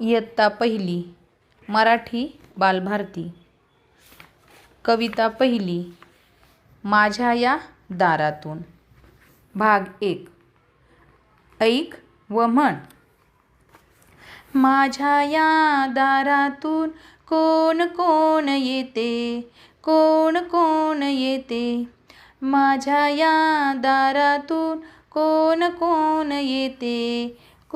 इयत्ता पहिली मराठी बालभारती. कविता पहिली माझ्या या दारातून. भाग एक ऐक व म्हण. माझ्या या दारातून कोण कोण येते? कोण कोण येते? माझ्या या दारातून कोण कोण येते?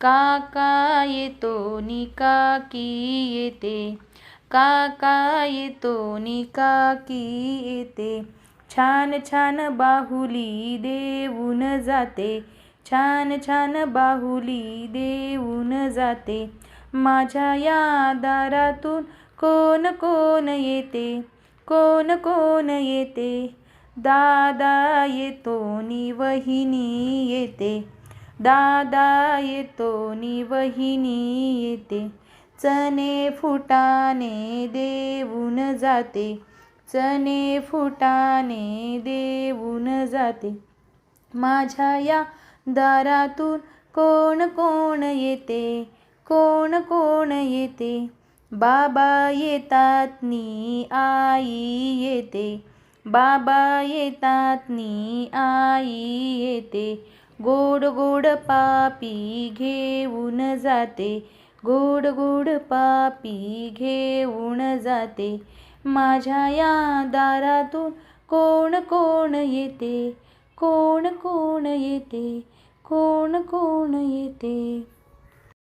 काका येतो नि काकी येते. काका येतो नि काकी येते. छान छान बाहुली देऊन जाते. छान छान बाहुली देऊन जाते. माझ्या या दारातून कोण कोण येते? कोण कोण येते? दादा येतो नि वहिनी येते. दादा येतो नि वहिनी येते. चणे फुटाने देऊन जाते. चणे फुटाने देऊन जाते. माझ्या या दारातून कोण कोण येते? कोण कोण येते? बाबा येतात नी आई येते. बाबा येतात नी आई येते. गोड गोड पापी घेऊन जाते. गोड गोड पापी घेऊन जाते. माझ्या या दारातून कोण कोण येते? कोण कोण येते? कोण कोण येते?